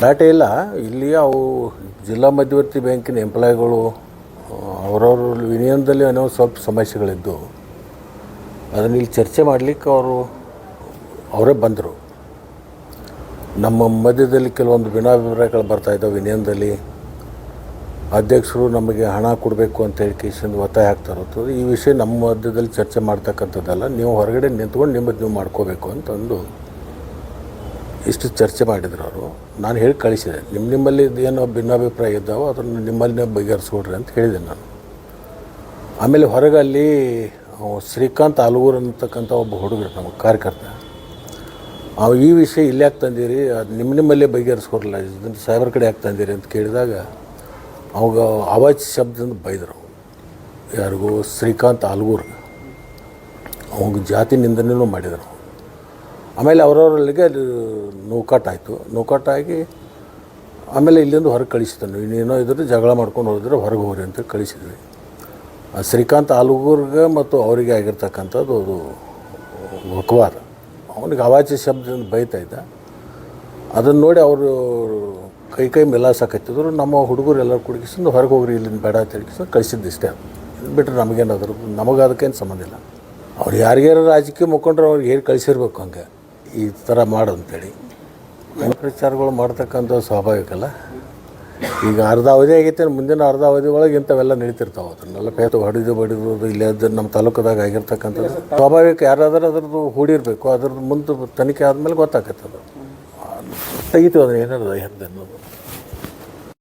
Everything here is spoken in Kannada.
ದಾಟೆ ಇಲ್ಲ. ಇಲ್ಲಿ ಅವು ಜಿಲ್ಲಾ ಮಧ್ಯವರ್ತಿ ಬ್ಯಾಂಕಿನ ಎಂಪ್ಲಾಯ್ಗಳು ಅವರವ್ರ ವಿನಿಯಮದಲ್ಲಿ ಏನೋ ಸ್ವಲ್ಪ ಸಮಸ್ಯೆಗಳಿದ್ದು. ಅದನ್ನು ಇಲ್ಲಿ ಚರ್ಚೆ ಮಾಡಲಿಕ್ಕೆ ಅವರು, ಅವರೇ ಬಂದರು. ನಮ್ಮ ಮಧ್ಯದಲ್ಲಿ ಕೆಲವೊಂದು ಭಿನ್ನಾಭಿಪ್ರಾಯಗಳು ಬರ್ತಾಯಿದ್ದಾವೆ ವಿನಿಯಮದಲ್ಲಿ. ಅಧ್ಯಕ್ಷರು ನಮಗೆ ಹಣ ಕೊಡಬೇಕು ಅಂತ ಹೇಳಿ ಕೇಸಿಂದ ಒತ್ತಾಯ ಆಗ್ತಾ ಇರೋದು. ಈ ವಿಷಯ ನಮ್ಮ ಮಧ್ಯದಲ್ಲಿ ಚರ್ಚೆ ಮಾಡ್ತಕ್ಕಂಥದ್ದಲ್ಲ. ನೀವು ಹೊರಗಡೆ ನಿಂತ್ಕೊಂಡು ನಿಮ್ಮದು ನೀವು ಮಾಡ್ಕೋಬೇಕು ಅಂತಂದು ಇಷ್ಟು ಚರ್ಚೆ ಮಾಡಿದ್ರು ಅವರು. ನಾನು ಹೇಳಿ ಕಳಿಸಿದೆ. ನಿಮ್ಮ ನಿಮ್ಮಲ್ಲಿ ಏನೋ ಭಿನ್ನಾಭಿಪ್ರಾಯ ಇದ್ದಾವೋ ಅದನ್ನು ನಿಮ್ಮಲ್ಲಿನೇ ಬಗೆಹರಿಸ್ಕೊಡ್ರಿ ಅಂತ ಹೇಳಿದೆ ನಾನು. ಆಮೇಲೆ ಹೊರಗೆ ಅಲ್ಲಿ ಶ್ರೀಕಾಂತ್ ಆಲೂರು ಅಂತಕ್ಕಂಥ ಒಬ್ಬ ಹುಡುಗರು ನಮ್ಮ ಕಾರ್ಯಕರ್ತ. ಅವ ಈ ವಿಷಯ ಇಲ್ಲಿ ಯಾಕೆ ತಂದಿರಿ? ಅದು ನಿಮ್ಮ ನಿಮ್ಮಲ್ಲೇ ಬಗೆಹರಿಸ್ಕೊಡಲ್ಲ ಇದನ್ನು ಸೈಬರ್ ಕಡೆ ಯಾಕೆ ತಂದಿರಿ ಅಂತ ಕೇಳಿದಾಗ ಅವಾಗ ಅವಾಜ್ ಶಬ್ದದಿಂದ ಬೈದರು ಯಾರಿಗೂ ಶ್ರೀಕಾಂತ್ ಆಲ್ಗೂರ್. ಅವಾಗ ಜಾತಿ ನಿಂದನೆಯೂ ಮಾಡಿದರು ಆಮೇಲೆ ಅವರವರಲ್ಲಿಗೆ ಅದು ನೂಕಾಟ ಆಯಿತು ನೂಕಾಟ ಆಗಿ ಆಮೇಲೆ ಇಲ್ಲಿಂದ ಹೊರಗೆ ಕಳಿಸಿದನು ಇನ್ನೇನೋ ಇದ್ರೆ ಜಗಳ ಮಾಡ್ಕೊಂಡು ಹೋದ್ರೆ ಹೊರಗೆ ಹೋಗ್ರಿ ಅಂತ ಕಳಿಸಿದ್ವಿ. ಶ್ರೀಕಾಂತ್ ಆಲೂಗೂರ್ಗೆ ಮತ್ತು ಅವರಿಗೆ ಆಗಿರ್ತಕ್ಕಂಥದ್ದು ಅದು ವಕ್ವಾರ ಅವನಿಗೆ ಅವಾಚ್ಯ ಶಬ್ದದಿಂದ ಬೈತಾ ಇದ್ದ. ಅದನ್ನು ನೋಡಿ ಅವರು ಕೈ ಕೈ ಮೆಲಾಸಕತ್ತಿದ್ರು ನಮ್ಮ ಹುಡುಗರು ಎಲ್ಲರೂ ಕುಡುಕಿಸಿಂದ ಹೊರಗೆ ಹೋಗ್ರಿ, ಇಲ್ಲಿಂದ ಬೇಡ ಅಂತ ಹೇಳಿ ಕಳಿಸಿದ್ದು ಇಷ್ಟೇ. ಇದು ಬಿಟ್ಟರೆ ನಮಗೇನಾದ್ರು ನಮಗೆ ಅದಕ್ಕೇನು ಸಂಬಂಧ ಇಲ್ಲ. ಅವ್ರು ಯಾರಿಗಾರು ರಾಜಕೀಯ ಮುಖಂಡರು ಅವ್ರಿಗೆ ಹೇಳಿ ಕಳಿಸಿರ್ಬೇಕು ಹಂಗೆ. ಈ ಥರ ಮಾಡು ಅಂತೇಳಿ. ಪ್ರಚಾರಗಳು ಮಾಡ್ತಕ್ಕಂಥ ಸ್ವಾಭಾವಿಕ ಅಲ್ಲ. ಈಗ ಅರ್ಧ ಅವಧಿ ಆಗೈತೆ ಮುಂದಿನ ಅರ್ಧ ಅವಧಿ ಒಳಗೆ ಇಂಥವೆಲ್ಲ ನಡೀತಿರ್ತಾವೆ ಅದನ್ನೆಲ್ಲ ಪೇತು ಹೊಡೆದು ಬಡಿದು ಇಲ್ಲಿ ನಮ್ಮ ತಾಲೂಕದಾಗ ಆಗಿರ್ತಕ್ಕಂಥದ್ದು. ಸ್ವಾಭಾವಿಕ ಯಾರಾದರೂ ಅದ್ರದ್ದು ಹೂಡಿರಬೇಕು, ಅದ್ರದ್ದು ಮುಂದೆ ತನಿಖೆ ಆದಮೇಲೆ ಗೊತ್ತಾಗತ್ತೆ ಅದು. ತೆಗಿತೀವಿ ಅದನ್ನ ಏನಾರ